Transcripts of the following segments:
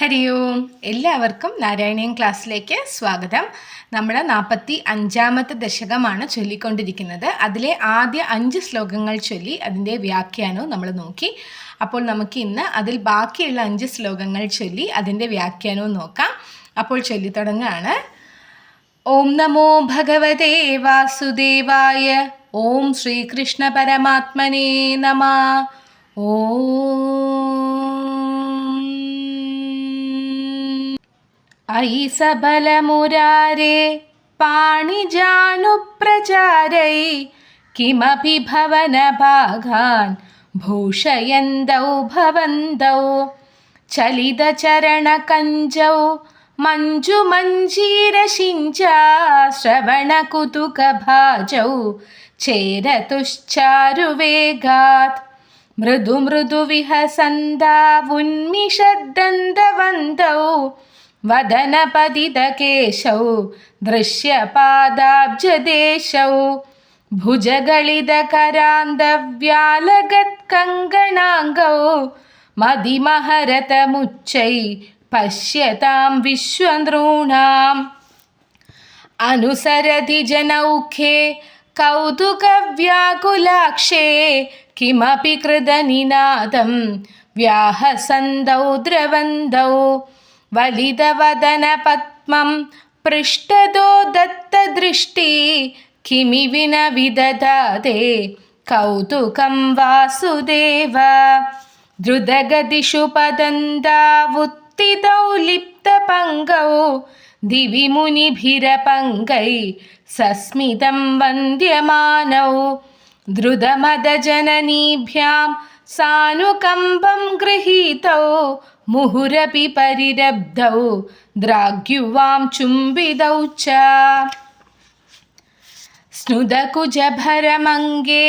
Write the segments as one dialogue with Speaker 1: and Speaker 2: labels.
Speaker 1: ഹരി ഓം എല്ലാവർക്കും നാരായണീയം ക്ലാസ്സിലേക്ക് സ്വാഗതം. നമ്മൾ നാൽപ്പത്തി അഞ്ചാമത്തെ ദശകമാണ് ചൊല്ലിക്കൊണ്ടിരിക്കുന്നത്. അതിലെ ആദ്യ അഞ്ച് ശ്ലോകങ്ങൾ ചൊല്ലി അതിന്റെ വ്യാഖ്യാനവും നമ്മൾ നോക്കി. അപ്പോൾ നമുക്ക് ഇന്ന് അതിൽ ബാക്കിയുള്ള അഞ്ച് ശ്ലോകങ്ങൾ ചൊല്ലി അതിന്റെ വ്യാഖ്യാനവും നോക്കാം. അപ്പോൾ ചൊല്ലിത്തുടങ്ങുകയാണ് ഓം നമോ ഭഗവതേ വാസുദേവായ. ഓം ശ്രീകൃഷ്ണ പരമാത്മനേ നമ. ഓം अयि सबलमुरारे पाणिजानुप्रचारै किमपि भवनभागान् भूषयन्तौ भवन्तौ चलितचरणकञ्जौ मञ्जुमञ्जीरशिञ्जा श्रवणकुतुकभाजौ चेरतुश्चारुवेगात् मृदु उन्मिष दन्तवन्तौ वदनपतितकेशौ दृश्यपादाब्जदेशौ भुजगलितकरान्दव्यालगत्कङ्गणाङ्गौ मदिमहरतमुच्चै पश्यतां विश्वनॄणाम् अनुसरति जनौखे कौतुकव्याकुलाक्षे किमपि कृदनिनादं व्याहसन्दौ द्रवन्दौ वलितवदनपद्मं पृष्ठदो दत्तदृष्टि किमिवि न विदधाते? कौतुकं वासुदेव द्रुतगतिषु पतन्तावुत्थितौ लिप्तपङ्गौ दिवि मुनिभिरपङ्गै सस्मितं वन्द्यमानौ द्रुतमदजननीभ्यां सानुकम्पं गृहीतौ मुहुरपि परिरब्धौ द्राग्युवां चुम्बिदौ च। स्नुदकुजभरमङ्गे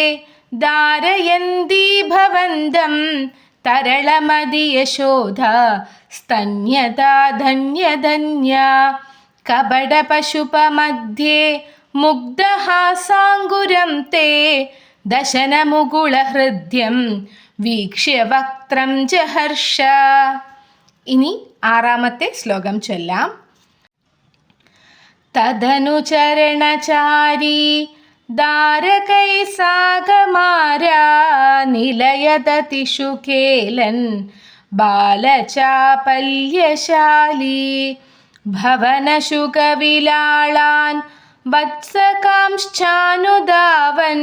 Speaker 1: दारयन्तीभवन्दं तरलमदीयशोधा स्तन्यता धन्यधन्या। कबडपशुपमध्ये मुग्धहासाङ्गुरं ते दशनमुगुळहृद्यं वीक्ष्य वक्त्रं च हर्ष। ഇനി ആറാമത്തെ ശ്ലോകം ചൊല്ലാം. തദനുചരണചാരി ദാരകൈ സാഗമാരാ നിലയതതിഷു കേലൻ ബാലചാപല്യശാലി ഭവനശുകവിലാളാൻ വത്സകാംശ്ചാനുദാവൻ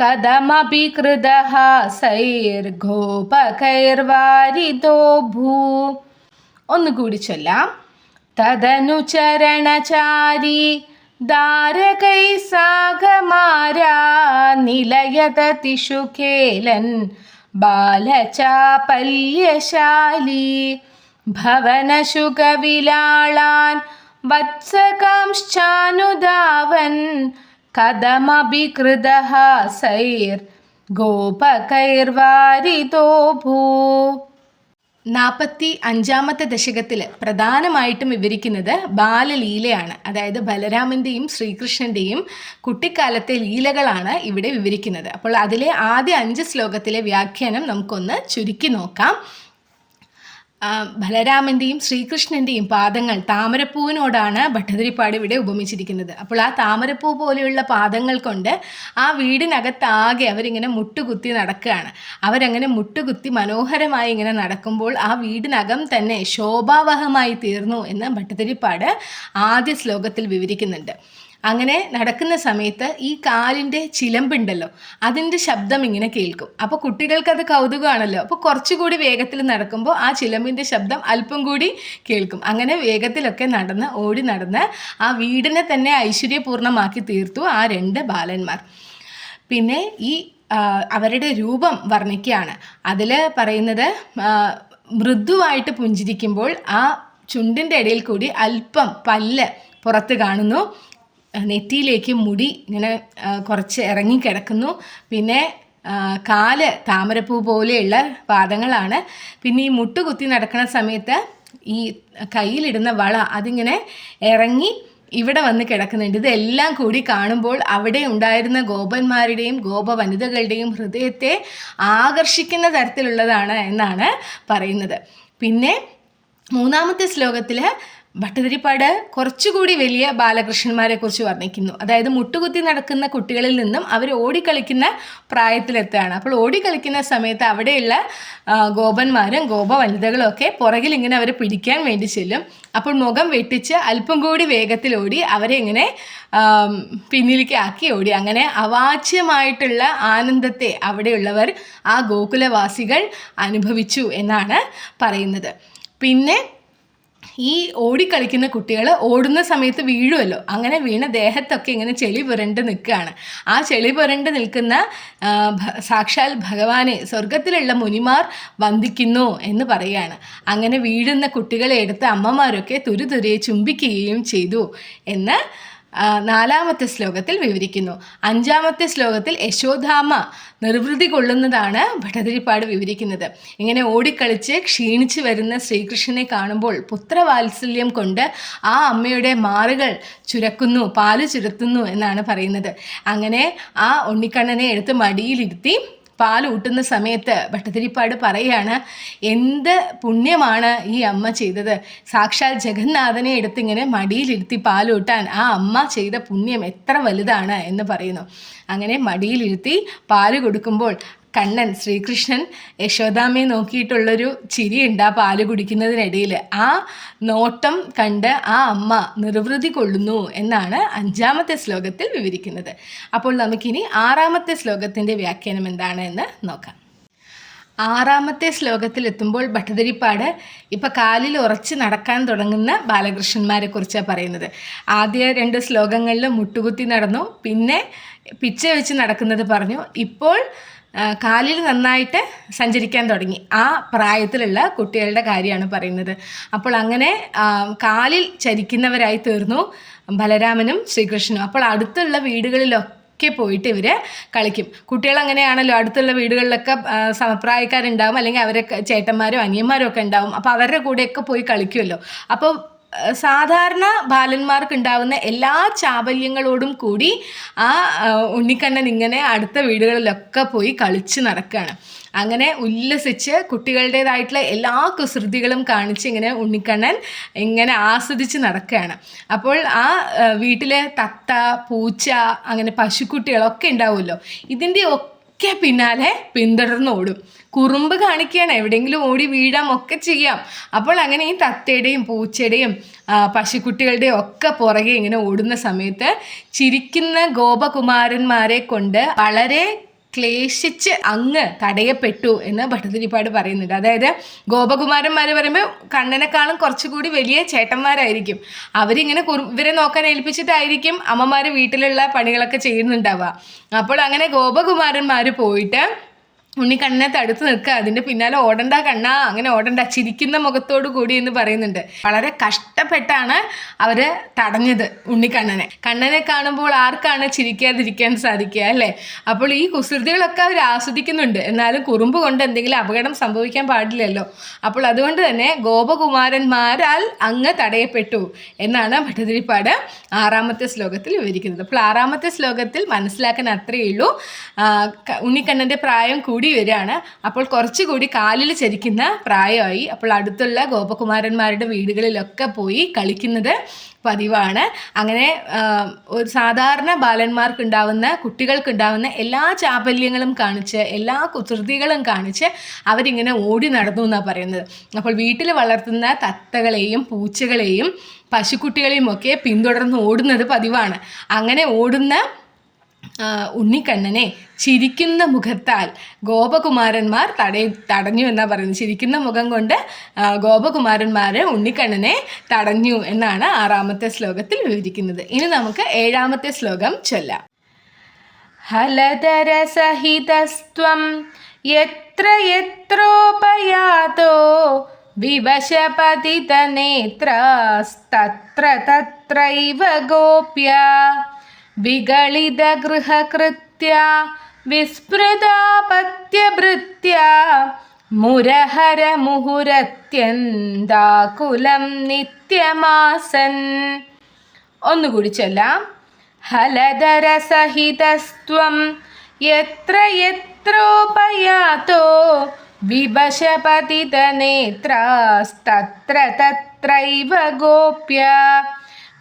Speaker 1: കഥമപി കൃതഹാസൈർഗോപകൈർവാരിതോ ഭൂ. ഒന്നുകൂടി ചൊല്ലാം. തദനുചരണചാരി ദാരകൈ സാഗമാരാ നിലയതതിഷു കേലൻ ബാലചാപല്യശാലി ഭവനശുകവിലാളാൻ വത്സകാംശ്ചാനുദാവൻ സൈർ ഗോപകൈർവാരിതോ ഭൂ. നാൽപ്പത്തി അഞ്ചാമത്തെ ദശകത്തിൽ പ്രധാനമായിട്ടും വിവരിക്കുന്നത് ബാലലീലയാണ്. അതായത് ബലരാമന്റെയും ശ്രീകൃഷ്ണന്റെയും കുട്ടിക്കാലത്തെ ലീലകളാണ് ഇവിടെ വിവരിക്കുന്നത്. അപ്പോൾ അതിലെ ആദ്യ അഞ്ച് ശ്ലോകത്തിലെ വ്യാഖ്യാനം നമുക്കൊന്ന് ചുരുക്കി നോക്കാം. ബലരാമന്റെയും ശ്രീകൃഷ്ണന്റെയും പാദങ്ങൾ താമരപ്പൂവിനോടാണ് ഭട്ടതിരിപ്പാട് ഇവിടെ ഉപമിച്ചിരിക്കുന്നത്. അപ്പോൾ ആ താമരപ്പൂ പോലെയുള്ള പാദങ്ങൾ കൊണ്ട് ആ വീടിനകത്താകെ അവരിങ്ങനെ മുട്ടുകുത്തി നടക്കുകയാണ്. അവരങ്ങനെ മുട്ടുകുത്തി മനോഹരമായി ഇങ്ങനെ നടക്കുമ്പോൾ ആ വീടിനകം തന്നെ ശോഭാവഹമായി തീർന്നു എന്ന് ഭട്ടതിരിപ്പാട് ആദ്യ ശ്ലോകത്തിൽ വിവരിക്കുന്നുണ്ട്. അങ്ങനെ നടക്കുന്ന സമയത്ത് ഈ കാലിന്റെ ചിലമ്പുണ്ടല്ലോ അതിന്റെ ശബ്ദം ഇങ്ങനെ കേൾക്കും. അപ്പോൾ കുട്ടികൾക്കത് കൗതുകമാണല്ലോ. അപ്പോൾ കുറച്ചുകൂടി വേഗത്തിൽ നടക്കുമ്പോൾ ആ ചിലമ്പിന്റെ ശബ്ദം അല്പം കൂടി കേൾക്കും. അങ്ങനെ വേഗത്തിലൊക്കെ നടന്ന് ഓടി നടന്ന് ആ വീടിനെ തന്നെ ഐശ്വര്യപൂർണമാക്കി തീർത്തു ആ രണ്ട് ബാലന്മാർ. പിന്നെ ഈ അവരുടെ രൂപം വർണിക്കുകയാണ്. അതിൽ പറയുന്നത് മൃദുവായിട്ട് പുഞ്ചിരിക്കുമ്പോൾ ആ ചുണ്ടിന്റെ ഇടയിൽ കൂടി അല്പം പല്ല് പുറത്ത് കാണുന്നു. നെറ്റിയിലേക്ക് മുടി ഇങ്ങനെ കുറച്ച് കുറച്ച് ഇറങ്ങിക്കിടക്കുന്നു. പിന്നെ കാൽ താമരപ്പൂ പോലെയുള്ള പാദങ്ങളാണ്. പിന്നെ ഈ മുട്ടുകുത്തി നടക്കുന്ന സമയത്ത് ഈ കയ്യിലിടുന്ന വള അതിങ്ങനെ ഇറങ്ങി ഇവിടെ വന്ന് കിടക്കുന്നുണ്ട്. ഇതെല്ലാം കൂടി കാണുമ്പോൾ അവിടെ ഉണ്ടായിരുന്ന ഗോപന്മാരുടെയും ഗോപ വനിതകളുടെയും ഹൃദയത്തെ ആകർഷിക്കുന്ന തരത്തിലുള്ളതാണ് എന്നാണ് പറയുന്നത്. പിന്നെ മൂന്നാമത്തെ ശ്ലോകത്തിൽ ഭട്ടതിരിപ്പാട് കുറച്ചുകൂടി വലിയ ബാലകൃഷ്ണന്മാരെ കുറിച്ച് വർണിക്കുന്നു. അതായത് മുട്ടുകുത്തി നടക്കുന്ന കുട്ടികളിൽ നിന്നും അവർ ഓടിക്കളിക്കുന്ന പ്രായത്തിലെത്തുകയാണ്. അപ്പോൾ ഓടിക്കളിക്കുന്ന സമയത്ത് അവിടെയുള്ള ഗോപന്മാരും ഗോപ വനിതകളും ഒക്കെ പുറകിൽ ഇങ്ങനെ അവരെ പിടിക്കാൻ വേണ്ടി ചെല്ലും. അപ്പോൾ മുഖം വെട്ടിച്ച് അല്പം കൂടി വേഗത്തിൽ ഓടി അവരെ ഇങ്ങനെ പിന്നിലേക്ക് ആക്കി ഓടി. അങ്ങനെ അവാച്യമായിട്ടുള്ള ആനന്ദത്തെ അവിടെയുള്ളവർ ആ ഗോകുലവാസികൾ അനുഭവിച്ചു എന്നാണ് പറയുന്നത്. പിന്നെ ഈ ഓടിക്കളിക്കുന്ന കുട്ടികൾ ഓടുന്ന സമയത്ത് വീഴുമല്ലോ അങ്ങനെ വീണ ദേഹത്തൊക്കെ ഇങ്ങനെ ചെളി പുരണ്ട് നിൽക്കുകയാണ്. ആ ചെളി പുരണ്ട് നിൽക്കുന്ന സാക്ഷാൽ ഭഗവാനെ സ്വർഗത്തിലുള്ള മുനിമാർ വന്ദിക്കുന്നു എന്ന് പറയുകയാണ്. അങ്ങനെ വീഴുന്ന കുട്ടികളെ എടുത്ത് അമ്മമാരൊക്കെ തുരുതുരെ ചുംബിക്കുകയും ചെയ്തു എന്ന് നാലാമത്തെ ശ്ലോകത്തിൽ വിവരിക്കുന്നു. അഞ്ചാമത്തെ ശ്ലോകത്തിൽ യശോധാമ നിർവൃതി കൊള്ളുന്നതാണ് ഭട്ടതിരിപ്പാട് വിവരിക്കുന്നത്. ഇങ്ങനെ ഓടിക്കളിച്ച് ക്ഷീണിച്ചു വരുന്ന ശ്രീകൃഷ്ണനെ കാണുമ്പോൾ പുത്രവാത്സല്യം കൊണ്ട് ആ അമ്മയുടെ മാറുകൾ ചുരക്കുന്നു പാൽ ചുരത്തുന്നു എന്നാണ് പറയുന്നത്. അങ്ങനെ ആ ഉണ്ണിക്കണ്ണനെ എടുത്ത് മടിയിലിരുത്തി പാൽ ഊട്ടുന്ന സമയത്ത് ഭട്ടതിരിപ്പാട് പറയാണ് എന്ത് പുണ്യമാണ് ഈ അമ്മ ചെയ്തത്. സാക്ഷാൽ ജഗന്നാഥനെ എടുത്തിങ്ങനെ മടിയിലിരുത്തി പാലൂട്ടാൻ ആ അമ്മ ചെയ്ത പുണ്യം എത്ര വലുതാണ് എന്ന് പറയുന്നു. അങ്ങനെ മടിയിലിരുത്തി പാൽ കൊടുക്കുമ്പോൾ കണ്ണൻ ശ്രീകൃഷ്ണൻ യശോദാമ്മയെ നോക്കിയിട്ടുള്ളൊരു ചിരിയുണ്ട് ആ പാൽ കുടിക്കുന്നതിനിടയിൽ. ആ നോട്ടം കണ്ട് ആ അമ്മ നിർവൃതി കൊള്ളുന്നു എന്നാണ് അഞ്ചാമത്തെ ശ്ലോകത്തിൽ വിവരിക്കുന്നത്. അപ്പോൾ നമുക്കിനി ആറാമത്തെ ശ്ലോകത്തിന്റെ വ്യാഖ്യാനം എന്താണ് എന്ന് നോക്കാം. ആറാമത്തെ ശ്ലോകത്തിൽ എത്തുമ്പോൾ ഭട്ടതിരിപ്പാട് ഇപ്പം കാലിൽ ഉറച്ച് നടക്കാൻ തുടങ്ങുന്ന ബാലകൃഷ്ണന്മാരെ കുറിച്ചാണ് പറയുന്നത്. ആദ്യ രണ്ട് ശ്ലോകങ്ങളിൽ മുട്ടുകുത്തി നടന്നു പിന്നെ പിച്ച വെച്ച് നടക്കുന്നത് പറഞ്ഞു. ഇപ്പോൾ കാലിൽ നന്നായിട്ട് സഞ്ചരിക്കാൻ തുടങ്ങി. ആ പ്രായത്തിലുള്ള കുട്ടികളുടെ കാര്യമാണ് പറയുന്നത്. അപ്പോൾ അങ്ങനെ കാലിൽ ചരിക്കുന്നവരായി തീർന്നു ബലരാമനും ശ്രീകൃഷ്ണനും. അപ്പോൾ അടുത്തുള്ള വീടുകളിലൊക്കെ ഒക്കെ പോയിട്ട് ഇവർ കളിക്കും. കുട്ടികൾ അങ്ങനെയാണല്ലോ അടുത്തുള്ള വീടുകളിലൊക്കെ സമപ്രായക്കാരുണ്ടാവും അല്ലെങ്കിൽ അവരൊക്കെ ചേട്ടന്മാരും അനിയന്മാരും ഒക്കെ ഉണ്ടാവും. അപ്പോൾ അവരുടെ കൂടെയൊക്കെ പോയി കളിക്കുമല്ലോ. അപ്പോൾ സാധാരണ ബാലന്മാർക്ക് ഉണ്ടാവുന്ന എല്ലാ ചാബല്യങ്ങളോടും കൂടി ആ ഉണ്ണിക്കണ്ണൻ ഇങ്ങനെ അടുത്ത വീടുകളിലൊക്കെ പോയി കളിച്ച് നടക്കുകയാണ് അങ്ങനെ ഉല്ലസിച്ച് കുട്ടികളുടേതായിട്ടുള്ള എല്ലാ കുസൃതികളും കാണിച്ച് ഇങ്ങനെ ഉണ്ണിക്കണ്ണൻ ഇങ്ങനെ ആസ്വദിച്ച് നടക്കുകയാണ് അപ്പോൾ ആ വീട്ടിലെ തത്ത പൂച്ച അങ്ങനെ പശുക്കുട്ടികളൊക്കെ ഉണ്ടാവുമല്ലോ. ഇതിന്റെ ഒക്കെ പിന്നാലെ പിന്തുടർന്ന് ഓടും. കുറുമ്പ് കാണിക്കുകയാണ്. എവിടെയെങ്കിലും ഓടി വീഴാം ഒക്കെ ചെയ്യാം. അപ്പോൾ അങ്ങനെ ഈ തത്തയുടെയും പൂച്ചയുടെയും പശുക്കുട്ടികളുടെയും ഒക്കെ പുറകെ ഇങ്ങനെ ഓടുന്ന സമയത്ത് ചിരിക്കുന്ന ഗോപകുമാരന്മാരെ കൊണ്ട് വളരെ ക്ലേശിച്ച് അങ്ങ് തടയപ്പെട്ടു എന്ന് ഭട്ടതിരിപ്പാട് പറയുന്നുണ്ട്. അതായത് ഗോപകുമാരന്മാർ പറയുമ്പോൾ കണ്ണനെക്കാളും കുറച്ചുകൂടി വലിയ ചേട്ടന്മാരായിരിക്കും. അവരിങ്ങനെ കുറു ഇവരെ നോക്കാൻ ഏൽപ്പിച്ചിട്ടായിരിക്കും അമ്മമാർ വീട്ടിലുള്ള പണികളൊക്കെ ചെയ്യുന്നുണ്ടാവുക. അപ്പോൾ അങ്ങനെ ഗോപകുമാരന്മാർ പോയിട്ട് ഉണ്ണിക്കണ്ണനെ തടുത്ത് നിൽക്കുക. അതിന്റെ പിന്നാലെ ഓടണ്ട കണ്ണാ. അങ്ങനെ ഓടണ്ട. ചിരിക്കുന്ന മുഖത്തോടു കൂടി എന്ന് പറയുന്നുണ്ട്. വളരെ കഷ്ടപ്പെട്ടാണ് അവർ തടഞ്ഞത് ഉണ്ണിക്കണ്ണനെ. കണ്ണനെ കാണുമ്പോൾ ആർക്കാണ് ചിരിക്കാതിരിക്കാൻ സാധിക്കുക അല്ലേ? അപ്പോൾ ഈ കുസൃതികളൊക്കെ അവർ ആസ്വദിക്കുന്നുണ്ട്. എന്നാലും കുറുമ്പ് കൊണ്ട് എന്തെങ്കിലും അപകടം സംഭവിക്കാൻ പാടില്ലല്ലോ. അപ്പോൾ അതുകൊണ്ട് തന്നെ ഗോപകുമാരന്മാരാൽ അങ്ങ് തടയപ്പെട്ടു എന്നാണ് ഭട്ടതിരിപ്പാട് ആറാമത്തെ ശ്ലോകത്തിൽ വിവരിക്കുന്നത്. അപ്പോൾ ആറാമത്തെ ശ്ലോകത്തിൽ മനസ്സിലാക്കാൻ അത്രയേ ഉള്ളൂ. ഉണ്ണിക്കണ്ണന്റെ പ്രായം കൂടി വരികയാണ്. അപ്പോൾ കുറച്ചുകൂടി കാലിൽ ചരിക്കുന്ന പ്രായമായി അപ്പോൾ അടുത്തുള്ള ഗോപകുമാരന്മാരുടെ വീടുകളിലൊക്കെ പോയി കളിക്കുന്നത് പതിവാണ്. അങ്ങനെ ഒരു സാധാരണ ബാലന്മാർക്കുണ്ടാവുന്ന കുട്ടികൾക്കുണ്ടാവുന്ന എല്ലാ ചാപല്യങ്ങളും കാണിച്ച് എല്ലാ കുസൃതികളും കാണിച്ച് അവരിങ്ങനെ ഓടി നടന്നു എന്നാണ് പറയുന്നത്. അപ്പോൾ വീട്ടിൽ വളർത്തുന്ന തത്തകളെയും പൂച്ചകളെയും പശുക്കുട്ടികളെയും ഒക്കെ പിന്തുടർന്ന് ഓടുന്നത് പതിവാണ്. അങ്ങനെ ഓടുന്ന ഉണ്ണിക്കണ്ണനെ ചിരിക്കുന്ന മുഖത്താൽ ഗോപകുമാരന്മാർ തടയ തടഞ്ഞു എന്നാണ് പറയുന്നത്. ചിരിക്കുന്ന മുഖം കൊണ്ട് ഗോപകുമാരന്മാർ ഉണ്ണിക്കണ്ണനെ തടഞ്ഞു എന്നാണ് ആറാമത്തെ ശ്ലോകത്തിൽ വിവരിക്കുന്നത്. ഇനി നമുക്ക് ഏഴാമത്തെ ശ്ലോകം ചൊല്ലാം. ഹലധരസഹിതസ്ത്വം എത്ര എത്രോപയാതോ വിവശപതിതനേത്രാസ്തത്ര തത്രൈവ ഗോപ്യ. വിഗളിതഗൃഹകൃത്യ വിസ്മൃതാപത്യഭൃത്യ മുരഹരമുഹുരത്യന്താകുലം നിത്യമാസൻ. ഒന്നുകൂടി ചൊല്ലാം. ഹലധരസഹിതസ്ത്വം യത്ര യത്രോപയാതോ വിവശപതിതനേത്രാസ്തത്ര തത്രൈവ ഗോപ്യ.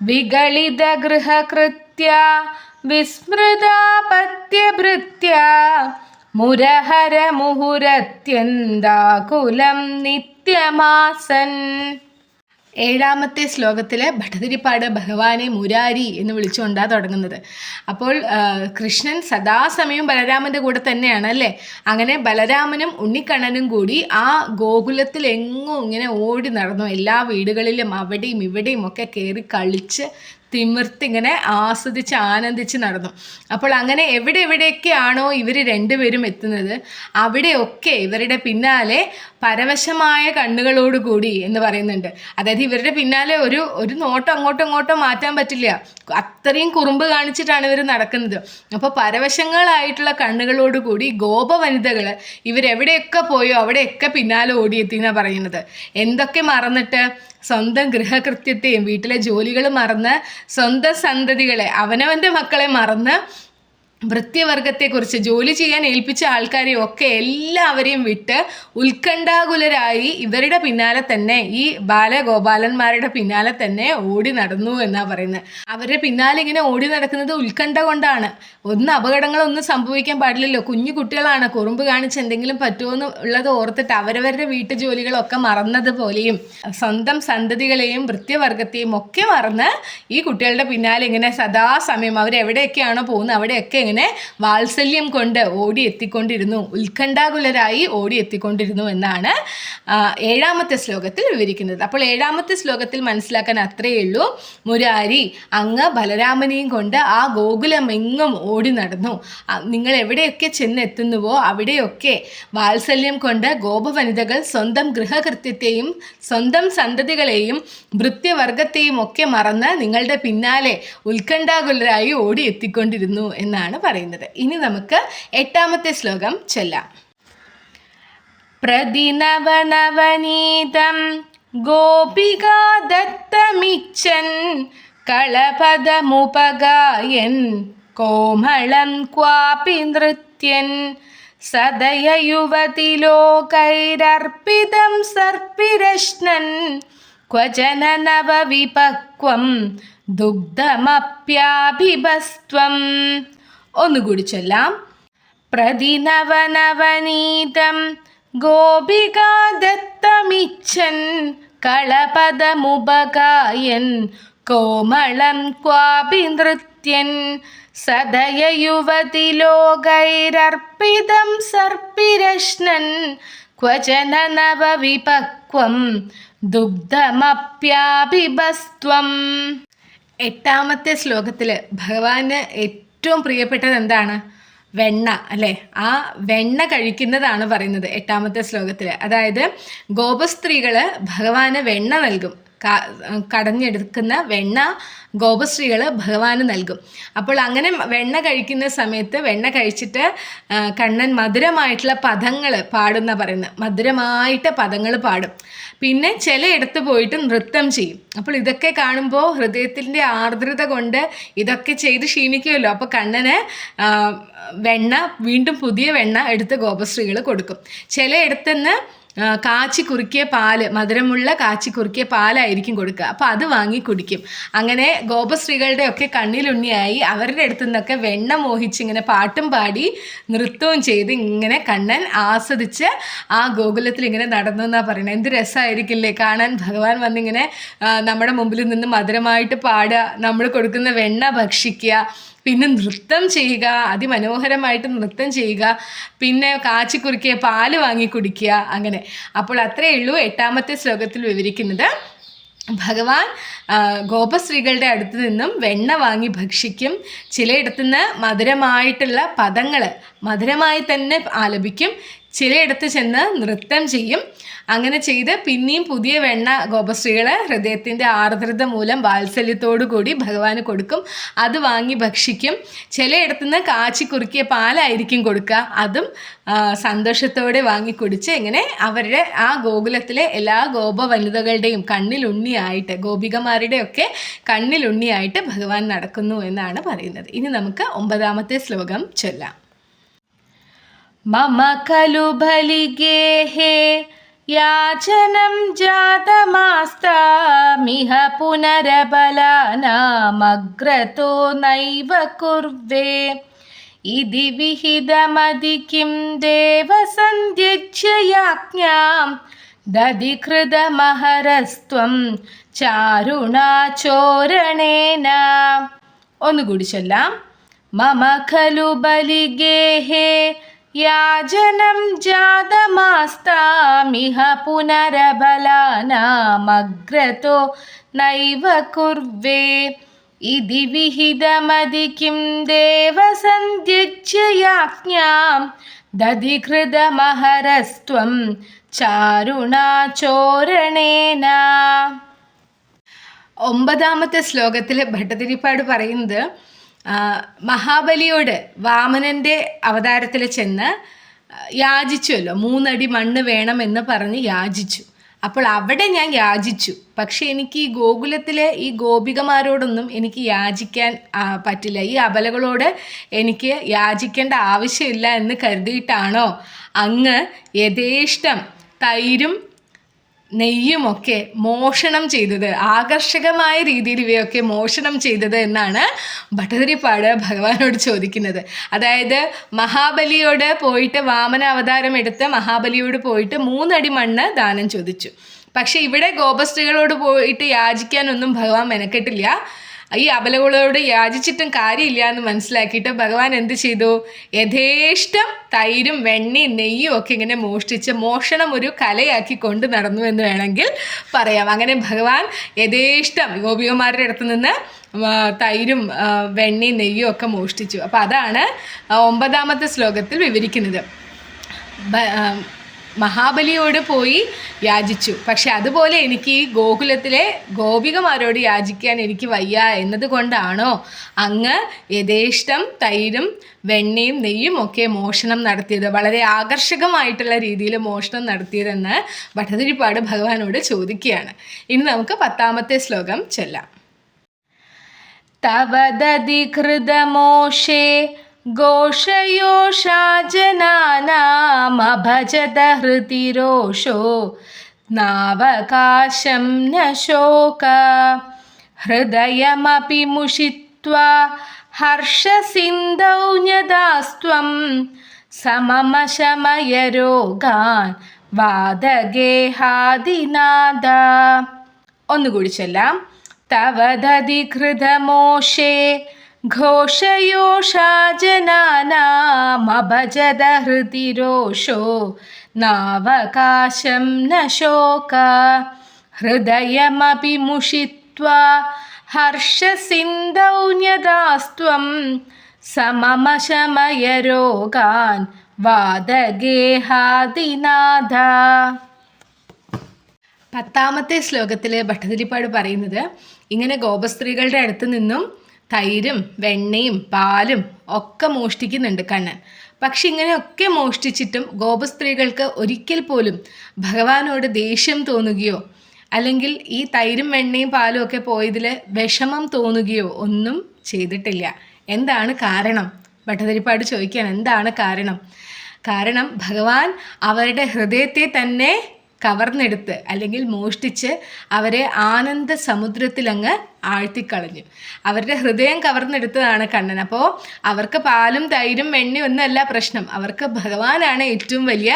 Speaker 1: വിഗളിതഗൃഹകൃത്യ വിസ്മൃതാപത്യഭൃത്യ മുരഹരമുഹുരത്യന്താകുലം നിത്യമാസൻ. ഏഴാമത്തെ ശ്ലോകത്തിൽ ഭട്ടതിരിപ്പാട് ഭഗവാനെ മുരാരി എന്ന് വിളിച്ചുകൊണ്ടാണ് തുടങ്ങുന്നത്. അപ്പോൾ കൃഷ്ണൻ സദാസമയം ബലരാമന്റെ കൂടെ തന്നെയാണ് അല്ലേ? അങ്ങനെ ബലരാമനും ഉണ്ണിക്കണ്ണനും കൂടി ആ ഗോകുലത്തിൽ എങ്ങും ഇങ്ങനെ ഓടി നടന്നു. എല്ലാ വീടുകളിലും അവിടെയും ഇവിടെയും ഒക്കെ കയറി കളിച്ച് തിമിർത്തിങ്ങനെ ആസ്വദിച്ച് ആനന്ദിച്ച് നടന്നു. അപ്പോൾ അങ്ങനെ എവിടെ എവിടെയൊക്കെയാണോ ഇവർ രണ്ടുപേരും എത്തുന്നത് അവിടെയൊക്കെ ഇവരുടെ പിന്നാലെ പരവശമായ കണ്ണുകളോടുകൂടി എന്ന് പറയുന്നുണ്ട്. അതായത് ഇവരുടെ പിന്നാലെ ഒരു ഒരു നോട്ടം അങ്ങോട്ടും ഇങ്ങോട്ടും മാറ്റാൻ പറ്റില്ല. അത്രയും കുറുമ്പ് കാണിച്ചിട്ടാണ് ഇവർ നടക്കുന്നത്. അപ്പോൾ പരവശങ്ങളായിട്ടുള്ള കണ്ണുകളോടുകൂടി ഗോപ വനിതകൾ ഇവരെവിടെയൊക്കെ പോയോ അവിടെയൊക്കെ പിന്നാലെ ഓടിയെത്തി എന്നാണ് പറയുന്നത്. എന്തൊക്കെ മറന്നിട്ട്? സ്വന്തം ഗൃഹകൃത്യത്തെയും വീട്ടിലെ ജോലികൾ മറന്ന് സ്വന്തം സന്തതികളെ അവനവന്റെ മക്കളെ മറന്ന് വൃത്യവർഗത്തെക്കുറിച്ച് ജോലി ചെയ്യാൻ ഏൽപ്പിച്ച ആൾക്കാരെ ഒക്കെ എല്ലാവരെയും വിട്ട് ഉത്കണ്ഠാകുലരായി ഇവരുടെ പിന്നാലെ തന്നെ ഈ ബാലഗോപാലന്മാരുടെ പിന്നാലെ തന്നെ ഓടി നടന്നു എന്നാണ് പറയുന്നത്. അവരുടെ പിന്നാലെ ഇങ്ങനെ ഓടി നടക്കുന്നത് ഉത്കണ്ഠ കൊണ്ടാണ്. ഒന്ന് അപകടങ്ങളൊന്നും സംഭവിക്കാൻ പാടില്ലല്ലോ. കുഞ്ഞു കുട്ടികളാണ്. കുറുമ്പ് കാണിച്ച് എന്തെങ്കിലും പറ്റുമോ ഉള്ളത് ഓർത്തിട്ട് അവരവരുടെ വീട്ടു ജോലികളൊക്കെ മറന്നതുപോലെയും സ്വന്തം സന്തതികളെയും വൃത്യവർഗത്തെയും ഒക്കെ മറന്ന് ഈ കുട്ടികളുടെ പിന്നാലെ ഇങ്ങനെ സദാസമയം അവരെവിടെയൊക്കെയാണോ പോകുന്നത് അവിടെയൊക്കെ ഇങ്ങനെ വാത്സല്യം കൊണ്ട് ഓടി എത്തിക്കൊണ്ടിരുന്നു ഉത്കണ്ഠാകുലരായി ഓടി എത്തിക്കൊണ്ടിരുന്നു എന്നാണ് ഏഴാമത്തെ ശ്ലോകത്തിൽ വിവരിക്കുന്നത്. അപ്പോൾ ഏഴാമത്തെ ശ്ലോകത്തിൽ മനസ്സിലാക്കാൻ അത്രയേ ഉള്ളൂ. മുരാരി അങ്ങ് ബലരാമനെയും കൊണ്ട് ആ ഗോകുലമെങ്ങും ഓടി നടന്നു. നിങ്ങൾ എവിടെയൊക്കെ ചെന്നെത്തുന്നുവോ അവിടെയൊക്കെ വാത്സല്യം കൊണ്ട് ഗോപവനിതകൾ സ്വന്തം ഗൃഹകൃത്യത്തെയും സ്വന്തം സന്തതികളെയും ഭൃത്യവർഗത്തെയും ഒക്കെ മറന്ന് നിങ്ങളുടെ പിന്നാലെ ഉത്കണ്ഠാകുലരായി ഓടി എത്തിക്കൊണ്ടിരുന്നു എന്നാണ് പറയുന്നത്. ഇനി നമുക്ക് എട്ടാമത്തെ ശ്ലോകം ചൊല്ലാം. പ്രതിനവനവനീതം ഗോപികാ ദത്തമിച്ചൻ കളപദമുപഗായൻ കോമളം ക്വാപി നൃത്യൻ സദയയുവതിലോകൈരർപ്പിതം സർപ്പിരശ്നൻ ക്വചന നവവിപക്വം ദുഗ്ധമപ്യാഭിഭസ്ത്വം ഒന്നുകൂടി ചൊല്ലാം. പ്രതിനവനവനീതം ഗോപികാ കളപദമുപകായൻ കോമളം ക്വാപി നൃത്യൻ സദയയുവതിലോകൈരർപ്പിതം സർപ്പിരശ്നൻ ക്വചന നവവിപക്വം ദുഗ്ധമപ്യാഭിഭസ്ത്വം. എട്ടാമത്തെ ശ്ലോകത്തിൽ ഭഗവാന് ഏറ്റവും പ്രിയപ്പെട്ടത് എന്താണ്? വെണ്ണ അല്ലേ? ആ വെണ്ണ കഴിക്കുന്നതാണ് പറയുന്നത് എട്ടാമത്തെ ശ്ലോകത്തിൽ അതായത് ഗോപസ്ത്രീകൾ ഭഗവാന് വെണ്ണ നൽകും. കടഞ്ഞെടുക്കുന്ന വെണ്ണ ഗോപശ്രീകൾ ഭഗവാന് നൽകും. അപ്പോൾ അങ്ങനെ വെണ്ണ കഴിക്കുന്ന സമയത്ത് വെണ്ണ കഴിച്ചിട്ട് കണ്ണൻ മധുരമായിട്ടുള്ള പദങ്ങൾ പാടുന്ന പറയുന്നത് മധുരമായിട്ട് പദങ്ങൾ പാടും. പിന്നെ ചിലയിടത്ത് പോയിട്ട് നൃത്തം ചെയ്യും. അപ്പോൾ ഇതൊക്കെ കാണുമ്പോൾ ഹൃദയത്തിന്റെ ആർദ്രത കൊണ്ട് ഇതൊക്കെ ചെയ്ത് ക്ഷീണിക്കുമല്ലോ. അപ്പോൾ കണ്ണന് വെണ്ണ വീണ്ടും പുതിയ വെണ്ണ എടുത്ത് ഗോപശ്രീകൾ കൊടുക്കും. ചിലയിടത്തുനിന്ന് കാച്ചി കുറുക്കിയ പാൽ മധുരമുള്ള കാച്ചി കുറുക്കിയ പാലായിരിക്കും കൊടുക്കുക. അപ്പോൾ അത് വാങ്ങി കുടിക്കും. അങ്ങനെ ഗോപശ്രീകളുടെ ഒക്കെ കണ്ണിലുണ്ണിയായി അവരുടെ അടുത്തു നിന്നൊക്കെ വെണ്ണ മോഹിച്ച് ഇങ്ങനെ പാട്ടും പാടി നൃത്തവും ചെയ്ത് ഇങ്ങനെ കണ്ണൻ ആസ്വദിച്ച് ആ ഗോകുലത്തിൽ ഇങ്ങനെ നടന്നു എന്നാണ് പറയുന്നത് എന്ത് രസമായിരിക്കില്ലേ കാണാൻ ഭഗവാൻ വന്നിങ്ങനെ നമ്മുടെ മുമ്പിൽ നിന്ന് മധുരമായിട്ട് പാടുക നമ്മൾ കൊടുക്കുന്ന വെണ്ണ ഭക്ഷിക്കുക പിന്നെ നൃത്തം ചെയ്യുക അതിമനോഹരമായിട്ട് നൃത്തം ചെയ്യുക പിന്നെ കാച്ചി കുറുക്കിയ പാൽ വാങ്ങി കുടിക്കുക അങ്ങനെ. അപ്പോൾ അത്രയേ ഉള്ളൂ എട്ടാമത്തെ ശ്ലോകത്തിൽ വിവരിക്കുന്നത്. ഭഗവാൻ ഗോപശ്രീകളുടെ അടുത്ത് നിന്നും വെണ്ണ വാങ്ങി ഭക്ഷിക്കും. ചിലയിടത്തുനിന്ന് മധുരമായിട്ടുള്ള പദങ്ങൾ മധുരമായി തന്നെ ആലപിക്കും. ചിലയിടത്ത് ചെന്ന് നൃത്തം ചെയ്യും. അങ്ങനെ ചെയ്ത് പിന്നെയും പുതിയ വെണ്ണ ഗോപശ്രീകൾ ഹൃദയത്തിന്റെ ആർദ്രത മൂലം വാത്സല്യത്തോടു കൂടി ഭഗവാന് കൊടുക്കും. അത് വാങ്ങി ഭക്ഷിക്കും. ചിലയിടത്തുനിന്ന് കാച്ചി കുറുക്കിയ പാലായിരിക്കും കൊടുക്കുക. അതും സന്തോഷത്തോടെ വാങ്ങി കുടിച്ച് ഇങ്ങനെ അവരുടെ ആ ഗോകുലത്തിലെ എല്ലാ ഗോപ വനിതകളുടെയും കണ്ണിലുണ്ണിയായിട്ട് ഗോപികമാരുടെയൊക്കെ കണ്ണിലുണ്ണിയായിട്ട് ഭഗവാൻ നടക്കുന്നു എന്നാണ് പറയുന്നത്. ഇനി നമുക്ക് ഒമ്പതാമത്തെ ശ്ലോകം ചൊല്ലാം. മമ ഖലു ബലിഗേഹേ യാചനം ജാതമാസ്താമിഹ പുനരബലാനാമഗ്രതോ നൈവ കുർവേ. ഇതി വിഹിതമതി കിം ദേവസന്ധ്യജ്ഞയാജ്ഞാം ദധികൃതമഹരസ്ത്വം ചാരുണാചോരണേന. ഒന്നുകൂടി ചൊല്ലാം. മമ ഖലു ബലിഗേഹേ യാചനം ജാതമാസ്താമിഹ പുനരബലാനാമഗ്രതോ നൈവ കുർവേ. ഇതി വിഹിതമതി കിം ദേവസന്ധ്യജ്ഞയാജ്ഞാം ദധികൃതമഹരസ്ത്വം ചാരുണാചോരണേന. ഒമ്പതാമത്തെ ശ്ലോകത്തിൽ ഭട്ടതിരിപ്പാട് പറയുന്നത് മഹാബലിയോട് വാമനന്റെ അവതാരത്തിൽ ചെന്ന് യാചിച്ചുവല്ലോ. മൂന്നടി മണ്ണ് വേണമെന്ന് പറഞ്ഞ് യാചിച്ചു. അപ്പോൾ അവിടെ ഞാൻ യാചിച്ചു. പക്ഷേ എനിക്ക് ഈ ഗോകുലത്തിലെ ഈ ഗോപികമാരോടൊന്നും എനിക്ക് യാചിക്കാൻ പറ്റില്ല. ഈ അബലകളോട് എനിക്ക് യാചിക്കേണ്ട ആവശ്യമില്ല എന്ന് കരുതിയിട്ടാണോ? അങ്ങ് യഥേഷ്ടം തൈരും നെയ്യുമൊക്കെ മോഷണം ചെയ്തത്. ആകർഷകമായ രീതിയിൽ ഇവയൊക്കെ മോഷണം ചെയ്തത് എന്നാണ് ഭട്ടതിരിപ്പാട് ഭഗവാനോട് ചോദിക്കുന്നത്. അതായത് മഹാബലിയോട് പോയിട്ട് വാമന അവതാരം എടുത്ത് മഹാബലിയോട് പോയിട്ട് മൂന്നടി മണ്ണ് ദാനം ചോദിച്ചു. പക്ഷേ ഇവിടെ ഗോപസ്ത്രീകളോട് പോയിട്ട് യാചിക്കാനൊന്നും ഭഗവാൻ മെനക്കെട്ടില്ല. ഈ അബലകളോട് യാചിച്ചിട്ടും കാര്യമില്ല എന്ന് മനസ്സിലാക്കിയിട്ട് ഭഗവാൻ എന്ത് ചെയ്തു? യഥേഷ്ടം തൈരും വെണ്ണയും നെയ്യും ഒക്കെ ഇങ്ങനെ മോഷ്ടിച്ച് മോഷണം ഒരു കലയാക്കി കൊണ്ടു നടന്നു എന്ന് വേണമെങ്കിൽ പറയാം. അങ്ങനെ ഭഗവാൻ യഥേഷ്ടം ഗോപികമാരുടെ അടുത്ത് നിന്ന് തൈരും വെണ്ണയും നെയ്യും ഒക്കെ മോഷ്ടിച്ചു. അപ്പോൾ അതാണ് ഒമ്പതാമത്തെ ശ്ലോകത്തിൽ വിവരിക്കുന്നത്. മഹാബലിയോട് പോയി യാചിച്ചു. പക്ഷെ അതുപോലെ എനിക്ക് ഈ ഗോകുലത്തിലെ ഗോപികമാരോട് യാചിക്കാൻ എനിക്ക് വയ്യ എന്നതുകൊണ്ടാണോ? അങ്ങ് യഥേഷ്ടം തൈരും വെണ്ണയും നെയ്യും ഒക്കെ മോഷണം നടത്തിയത്. വളരെ ആകർഷകമായിട്ടുള്ള രീതിയിൽ മോഷണം നടത്തിയതെന്ന് ഭട്ടതിരിപ്പാട് ഭഗവാനോട് ചോദിക്കുകയാണ്. ഇനി നമുക്ക് പത്താമത്തെ ശ്ലോകം ചൊല്ലാം. തവ ഘോഷയോഷാജനാനാമഭജത ഹൃതിരോഷോ നാവകാശം ന ശോക ഹൃദയമപി മുഷിത്വാ ഹർഷസിന്ധൗ ന്യദാസ്ത്വം. സമമശമയരോഗാൻ വാദഗേഹാദിനാദ ഒന്നുകൂടി ചൊല്ലാം. തവ ദധികൃതമോഷേ ഘോഷയോഷാജനാനാമഭജത ഹൃതിരോഷോ നാവകാശം നശോക ശോക ഹൃദയമപി മുഷിത്വാ ഹർഷസിന്ധൗ ന്യദാസ്ത്വം സമമശമയരോഗാൻ വാദഗേഹാദിനാഥ. പത്താമത്തെ ശ്ലോകത്തിൽ ഭട്ടതിരിപ്പാട് പറയുന്നത് ഇങ്ങനെ ഗോപസ്ത്രീകളുടെ അടുത്ത് നിന്നും തൈരും വെണ്ണയും പാലും ഒക്കെ മോഷ്ടിക്കുന്നുണ്ട് കണ്ണൻ. പക്ഷെ ഇങ്ങനെയൊക്കെ മോഷ്ടിച്ചിട്ടും ഗോപസ്ത്രീകൾക്ക് ഒരിക്കൽ പോലും ഭഗവാനോട് ദേഷ്യം തോന്നുകയോ അല്ലെങ്കിൽ ഈ തൈരും വെണ്ണയും പാലും ഒക്കെ പോയതിൽ വിഷമം തോന്നുകയോ ഒന്നും ചെയ്തിട്ടില്ല. എന്താണ് കാരണം? ഭട്ടതിരിപ്പാട് ചോദിക്കാൻ എന്താണ് കാരണം? കാരണം ഭഗവാൻ അവരുടെ ഹൃദയത്തെ തന്നെ കവർന്നെടുത്ത് അല്ലെങ്കിൽ മോഷ്ടിച്ച് അവരെ ആനന്ദ സമുദ്രത്തിലങ്ങ് ആഴ്ത്തിക്കളഞ്ഞു. അവരുടെ ഹൃദയം കവർന്നെടുത്തതാണ് കണ്ണൻ. അപ്പോൾ അവർക്ക് പാലും തൈരും വെണ്ണയും ഒന്നല്ല പ്രശ്നം. അവർക്ക് ഭഗവാനാണ് ഏറ്റവും വലിയ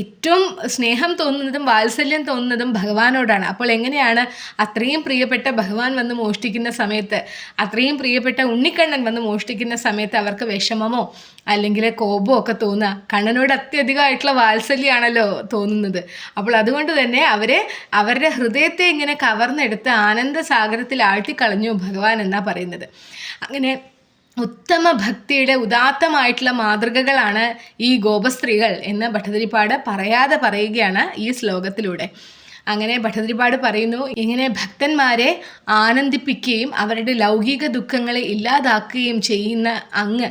Speaker 1: ഏറ്റവും സ്നേഹം തോന്നുന്നതും വാത്സല്യം തോന്നുന്നതും ഭഗവാനോടാണ്. അപ്പോൾ എങ്ങനെയാണ് അത്രയും പ്രിയപ്പെട്ട ഭഗവാൻ വന്ന് മോഷ്ടിക്കുന്ന സമയത്ത് അത്രയും പ്രിയപ്പെട്ട ഉണ്ണിക്കണ്ണൻ വന്ന് മോഷ്ടിക്കുന്ന സമയത്ത് അവർക്ക് വിഷമമോ അല്ലെങ്കിൽ കോപമോ ഒക്കെ തോന്നുക? കണ്ണനോട് അത്യധികമായിട്ടുള്ള വാത്സല്യമാണല്ലോ തോന്നുന്നത്. അപ്പോൾ അതുകൊണ്ട് തന്നെ അവരെ അവരുടെ ഹൃദയത്തെ ഇങ്ങനെ കവർന്നെടുത്ത് ആനന്ദസാഗരത്തിൽ ആഴ്ത്തിക്കളഞ്ഞു ഭഗവാൻ എന്നാ പറയുന്നത്. അങ്ങനെ ഉത്തമ ഭക്തിയുടെ ഉദാത്തമായിട്ടുള്ള മാതൃകകളാണ് ഈ ഗോപസ്ത്രീകൾ എന്ന് ഭട്ടതിരിപ്പാട് പറയാതെ പറയുകയാണ് ഈ ശ്ലോകത്തിലൂടെ. അങ്ങനെ ഭട്ടതിരിപ്പാട് പറയുന്നു ഇങ്ങനെ ഭക്തന്മാരെ ആനന്ദിപ്പിക്കുകയും അവരുടെ ലൗകിക ദുഃഖങ്ങളെ ഇല്ലാതാക്കുകയും ചെയ്യുന്ന അങ്ങ്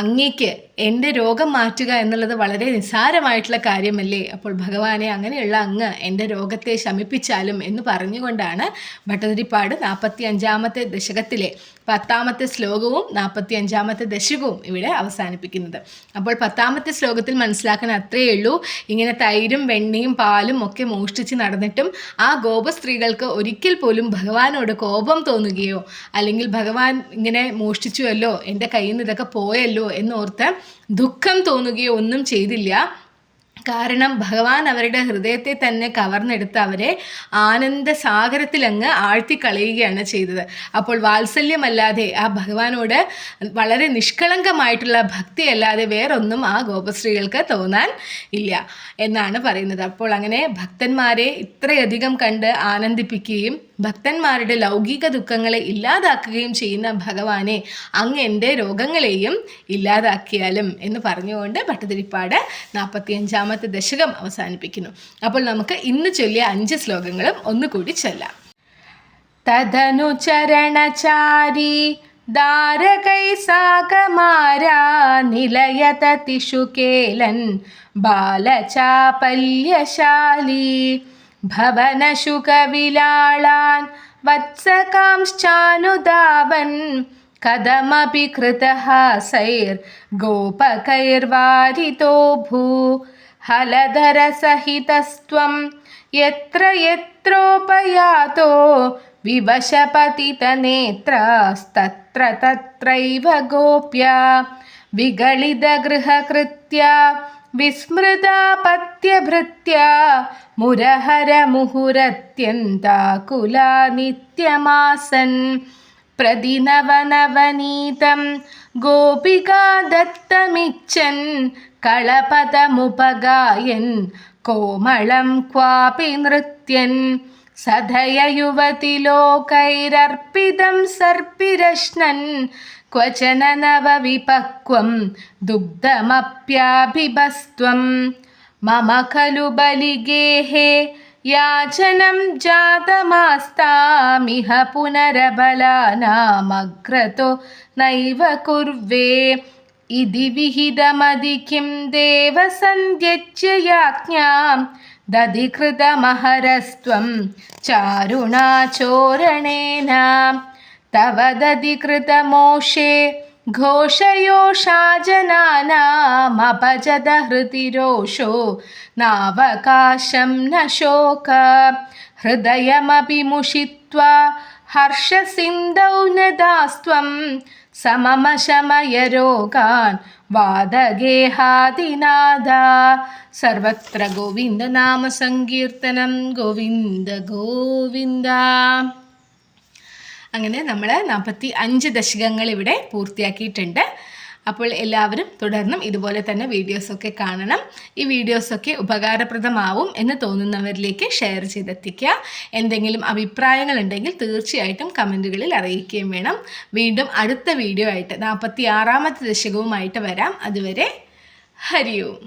Speaker 1: അങ്ങേക്ക് എന്റെ രോഗം മാറ്റുക എന്നുള്ളത് വളരെ നിസ്സാരമായിട്ടുള്ള കാര്യമല്ലേ? അപ്പോൾ ഭഗവാനെ അങ്ങനെയുള്ള അങ്ങ് എന്റെ രോഗത്തെ ശമിപ്പിച്ചാലും എന്ന് പറഞ്ഞുകൊണ്ടാണ് ഭട്ടതിരിപ്പാട് നാൽപ്പത്തി അഞ്ചാമത്തെ ദശകത്തിലെ പത്താമത്തെ ശ്ലോകവും നാൽപ്പത്തി അഞ്ചാമത്തെ ദശകവും ഇവിടെ അവസാനിപ്പിക്കുന്നത്. അപ്പോൾ പത്താമത്തെ ശ്ലോകത്തിൽ മനസ്സിലാക്കാൻ അത്രയേ ഉള്ളൂ. ഇങ്ങനെ തൈരും വെണ്ണയും പാലും ഒക്കെ മോഷ്ടിച്ച് നടന്നിട്ടും ആ ഗോപസ്ത്രീകൾക്ക് ഒരിക്കൽ പോലും ഭഗവാനോട് കോപം തോന്നുകയോ അല്ലെങ്കിൽ ഭഗവാൻ ഇങ്ങനെ മോഷ്ടിച്ചുവല്ലോ എന്റെ കയ്യിൽ നിന്ന് ഇതൊക്കെ പോയല്ലോ എന്നോർത്ത് ദുഃഖം തോന്നുകയോ ഒന്നും ചെയ്തില്ല. കാരണം ഭഗവാൻ അവരുടെ ഹൃദയത്തെ തന്നെ കവർന്നെടുത്ത് അവരെ ആനന്ദ സാഗരത്തിലങ്ങ് ആഴ്ത്തിക്കളയുകയാണ് ചെയ്തത്. അപ്പോൾ വാത്സല്യമല്ലാതെ ആ ഭഗവാനോട് വളരെ നിഷ്കളങ്കമായിട്ടുള്ള ഭക്തിയല്ലാതെ വേറൊന്നും ആ ഗോപശ്രീകൾക്ക് തോന്നാൻ ഇല്ല എന്നാണ് പറയുന്നത്. അപ്പോൾ അങ്ങനെ ഭക്തന്മാരെ ഇത്രയധികം കണ്ട് ആനന്ദിപ്പിക്കുകയും ഭക്തന്മാരുടെ ലൗകിക ദുഃഖങ്ങളെ ഇല്ലാതാക്കുകയും ചെയ്യുന്ന ഭഗവാനെ അങ്ങ് എന്റെ രോഗങ്ങളെയും ഇല്ലാതാക്കിയാലും എന്ന് പറഞ്ഞുകൊണ്ട് ഭട്ടതിരിപ്പാട് നാൽപ്പത്തിയഞ്ചാമത്തെ ദശകം അവസാനിപ്പിക്കുന്നു. അപ്പോൾ നമുക്ക് ഇന്ന് ചൊല്ലിയ അഞ്ച് ശ്ലോകങ്ങളും ഒന്നുകൂടി ചൊല്ലാം. തദനുചരണചാരി ചരണചാരി ദാരകൈ സാകമാരാ നിലയതതിഷു भवनशुकविलान् वत्सकांश्चानुदावन् कदमपि कृतहासैर्गोपकैर्वारितो भू हलधरसहितस्त्वं यत्र यत्रोपयातो विवशपतितनेत्रास्तत्र तत्रैव गोप्या। विगलितगृहकृत्या विस्मृतापत्यभृत्या मुरहरमुहुरत्यन्ताकुला नित्यमासन् प्रदिनवनवनीतं गोपिका दत्तमिच्छन् कळपदमुपगायन् कोमलं क्वापि नृत्यन् सधययुवतिलोकैरर्पितं सर्पिरश्नन् നൃത്യൻ സധയ യുവതി ലോകൈരർപ്പിതം സർപ്പിരശ്നൻ ക്വചന നവവിപക്വം ദുഗ്ധമപ്യാഭിഭസ്ത്വം മമ ഖലു ബലിഗേഹേ യാചനം ജാതമാസ്താമിഹ പുനരബലാനാമഗ്രതോ നൈവ കുർവേ ഇതി तवदधिकृतमोषे घोषयोषा जनानामभजद हृदिरोषो नावकाशं न शोक। हृदयमपि मुषित्वा हर्षसिन्धौ न दास्त्वं सममशमयरोगान् वादगेहादिनादा। सर्वत्र गोविन्दनामसङ्कीर्तनं गोविन्द गोविन्द। അങ്ങനെ നമ്മൾ നാൽപ്പത്തി അഞ്ച് ദശകങ്ങൾ ഇവിടെ പൂർത്തിയാക്കിയിട്ടുണ്ട്. അപ്പോൾ എല്ലാവരും തുടർന്നും ഇതുപോലെ തന്നെ വീഡിയോസൊക്കെ കാണണം. ഈ വീഡിയോസൊക്കെ ഉപകാരപ്രദമാവും എന്ന് തോന്നുന്നവരിലേക്ക് ഷെയർ ചെയ്തെത്തിക്കുക. എന്തെങ്കിലും അഭിപ്രായങ്ങൾ ഉണ്ടെങ്കിൽ തീർച്ചയായിട്ടും കമന്റുകളിൽ അറിയിക്കുകയും വേണം. വീണ്ടും അടുത്ത വീഡിയോ ആയിട്ട് നാൽപ്പത്തി ആറാമത്തെ ദശകവുമായിട്ട് വരാം. അതുവരെ ഹരിയോം.